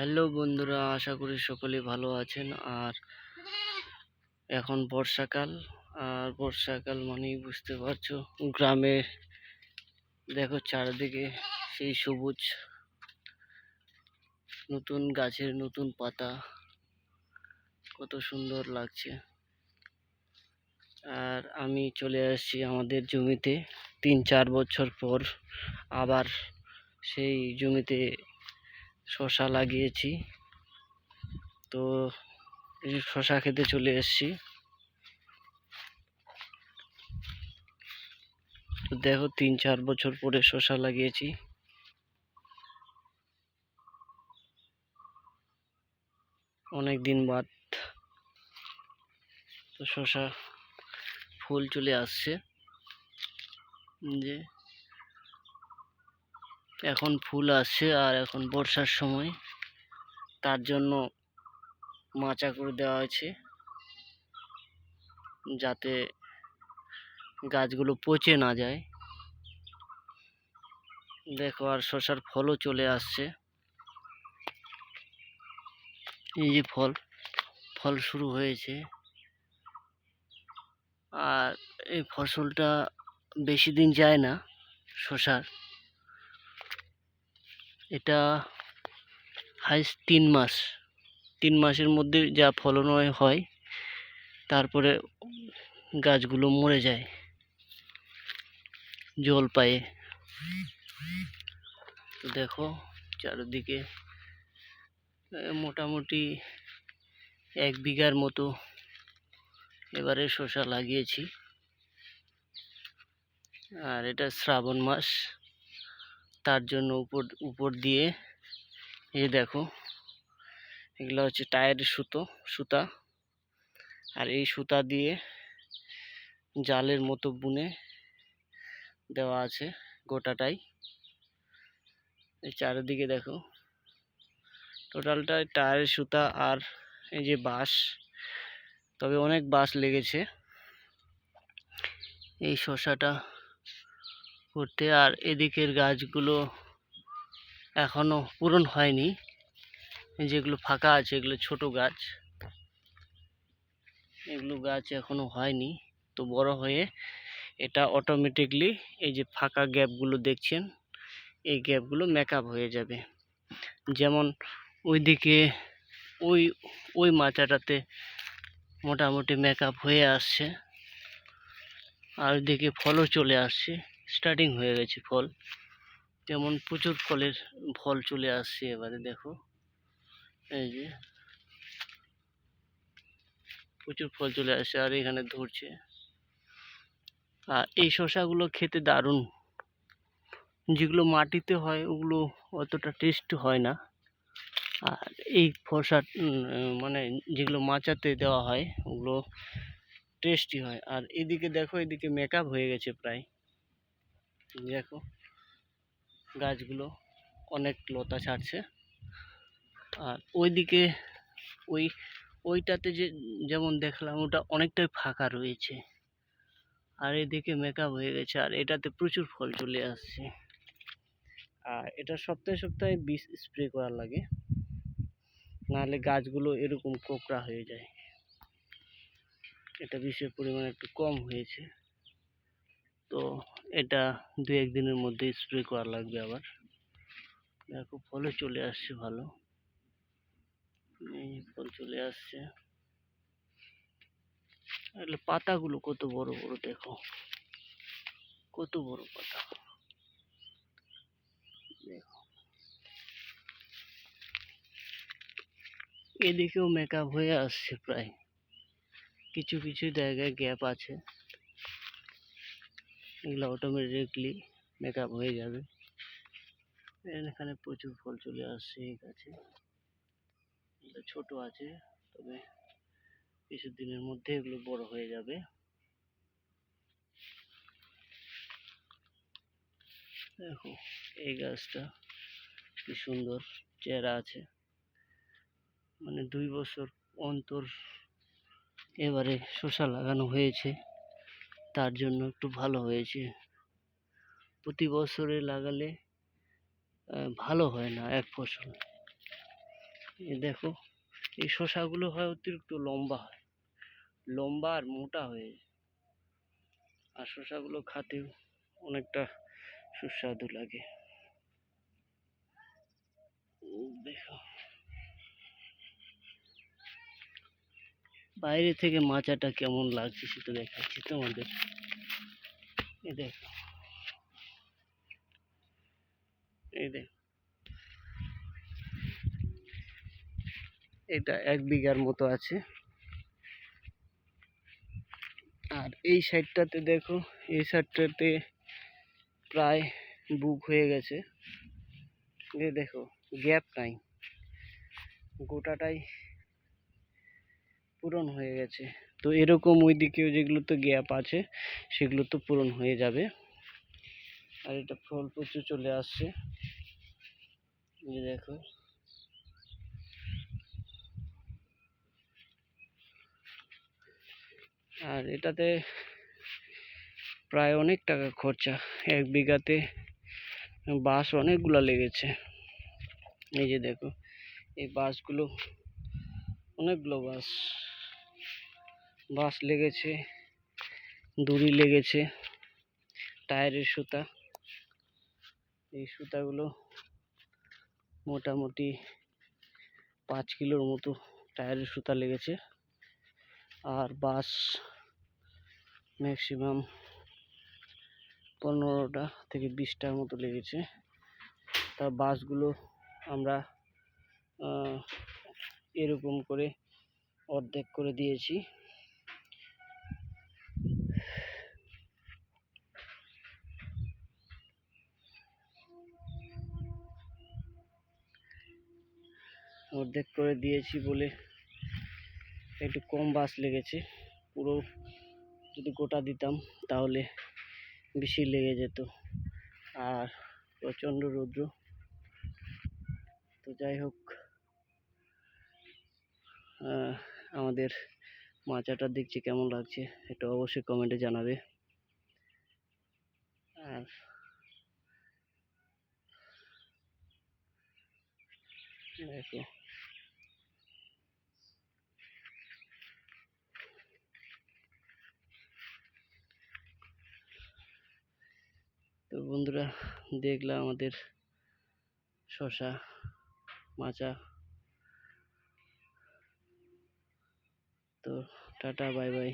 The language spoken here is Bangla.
হ্যালো বন্ধুরা, আশা করি সকলে ভালো আছেন। আর এখন বর্ষাকাল, আর বর্ষাকাল মানেই বুঝতে পারছ, গ্রামে দেখো চারিদিকে সেই সবুজ, নতুন গাছের নতুন পাতা, কত সুন্দর লাগছে। আর আমি চলে আসছি আমাদের জমিতে, তিন চার বছর পর আবার সেই জমিতে শশা লাগিয়েছি। তো এই শশা খেতে চলে এসেছি। তো দেখো, তিন চার বছর পরে শশা লাগিয়েছি। অনেক দিন বাদ তো শশা ফুল চলে আসছে। যে এখন ফুল আসছে আর এখন বর্ষার সময়। তার জন্য মাচা করে দেওয়া হয়েছে। যাতে গাছগুলো পচে না যায়। দেখো আর শশার ফলও চলে আসছে। এই যে ফল ফল শুরু হয়েছে। আর এই ফসলটা বেশি দিন যায় না শশার। এটা হাইস্ট তিন মাস। তিন মাসের মধ্যে যা ফলন হয়- তারপরে গাছগুলো মরে যায়, জল পায়ে। দেখো, চারিদিকে মোটামুটি এক বিঘার মতো এবারে শসা লাগিয়েছি। আর এটা শ্রাবণ মাস। তার জন্য উপর উপর দিয়ে, এই দেখো, এগুলো হচ্ছে টায়ারের সুতো, সুতা, আর এই সুতা দিয়ে জালের মতো বুনে দেওয়া আছে গোটাটাই। এই চারিদিকে দেখো, টোটালটা টায়ারের সুতা আর এই যে বাঁশ, তবে অনেক বাঁশ লেগেছে। এই শসাটা করতে আর এদিকের গাছগুলো এখনও পূরণ হয়নি। যেগুলো ফাঁকা আছে, এগুলো ছোট গাছ। এগুলো গাছ এখনও হয়নি। তো বড় হয়ে এটা অটোমেটিকলি এই যে ফাঁকা গ্যাপগুলো দেখছেন, এই গ্যাপগুলো মেকআপ হয়ে যাবে। যেমন ওইদিকে ওই ওই মাচাটাতে মোটামুটি মেকআপ হয়ে আসছে। আর ওইদিকে ফলও চলে আসছে। স্টার্টিং হয়ে গেছে ফল। যেমন প্রচুর ফলের ফল চলে আসছে এবারে, দেখো। এই যে, প্রচুর ফল চলে আসছে আর এখানে ধরছে। আর এই শসাগুলো খেতে দারুণ। যেগুলো মাটিতে হয়, ওগুলো অতটা টেস্ট হয় না। আর এই ফসা মানে যেগুলো মাচাতে দেওয়া হয়, ওগুলো টেস্টি হয়। আর এদিকে দেখো, এদিকে মেকআপ হয়ে গেছে প্রায়। দেখো, গাছগুলো অনেক লতা ছাড়ছে। আর ওইদিকে ওই, ওইটাতে যে যেমন দেখলাম, ওটা অনেকটাই ফাঁকা রয়েছে। আর এদিকে মেকআপ হয়ে গেছে, আর এটাতে প্রচুর ফল চলে আসছে। আর এটা সপ্তাহে সপ্তাহে বিষ স্প্রে করা লাগে। নাহলে গাছগুলো এরকম কোকড়া হয়ে যায়। এটা বিষের পরিমাণ একটু কম হয়েছে। তো এটা দু একদিনের মধ্যে স্প্রে করা লাগবে আবার। দেখো, ফলে চলে আসছে ভালো। এই ফল চলে আসছে। এগুলো পাতাগুলো কত বড় বড় দেখো। কত বড় পাতা। দেখো। এদিকেও মেকআপ হয়ে আসছে প্রায়। কিছু কিছু জায়গায় গ্যাপ আছে। এগুলো অটোমেটিকলি মেকআপ হয়ে যাবে। এখানে প্রচুর ফল চলে আসছে এই গাছে। ছোট আছে, তবে কিছু দিনের মধ্যে এগুলো বড় হয়ে যাবে। দেখো, এই গাছটা কি সুন্দর চেহারা আছে। মানে দুই বছর অন্তর এবারে শসা লাগানো হয়েছে। তার জন্য একটু ভালো হয়েছে। প্রতি বছরে লাগালে ভালো হয় না এক ফসল। দেখো, এই শসাগুলো হয় অতিরিক্ত লম্বা হয়। লম্বা আর মোটা হয়ে। আর শসাগুলো খাতেও অনেকটা সুস্বাদু লাগে। দেখো। বাইরে থেকে মাচাটা কেমন লাগছে সেটা দেখাচ্ছি তোমাদের। এই দেখো। এই দেখো। এটা এক বিঘার মতো আছে। আর এই সাইডটাতে দেখো, এই সাইডটাতে প্রায় বুক হয়ে গেছে। এই দেখো, গ্যাপ নাই। গোটাটাই পূরণ হয়ে গেছে। তো এরকম ওইদিকেও যেগুলো তো গ্যাপ আছে, সেগুলো তো পূরণ হয়ে যাবে। আর এটা ফল প্রচুর চলে আসছে। দেখো। আর এটাতে প্রায় অনেক টাকা খরচা। এক বিঘাতে বাঁশ অনেকগুলো লেগেছে। এই যে দেখো, এই বাঁশগুলো, অনেকগুলো বাঁশ। বাঁশ লেগেছে, দড়ি লেগেছে, টায়ারের সুতা। এই সুতাগুলো মোটামুটি পাঁচ কিলোর মতো টায়ারের সুতা লেগেছে। আর বাঁশ ম্যাক্সিমাম পনেরোটা থেকে বিশটার মতো লেগেছে। তা বাঁশগুলো আমরা এরকম করে অর্ধেক করে দিয়েছি। অর্ধেক করে দিয়েছি বলে একটু কম বাস লেগেছে। পুরো যদি গোটা দিতাম তাহলে বেশি লেগে যেত। আর প্রচণ্ড রৌদ্র। তো যাই হোক আমাদের মাচাটা দেখছি কেমন লাগছে এটা অবশ্যই কমেন্টে জানাবে। আর দেখো তো বন্ধুরা দেখলাম আমাদের শশা মাচা। তো টাটা বাই বাই।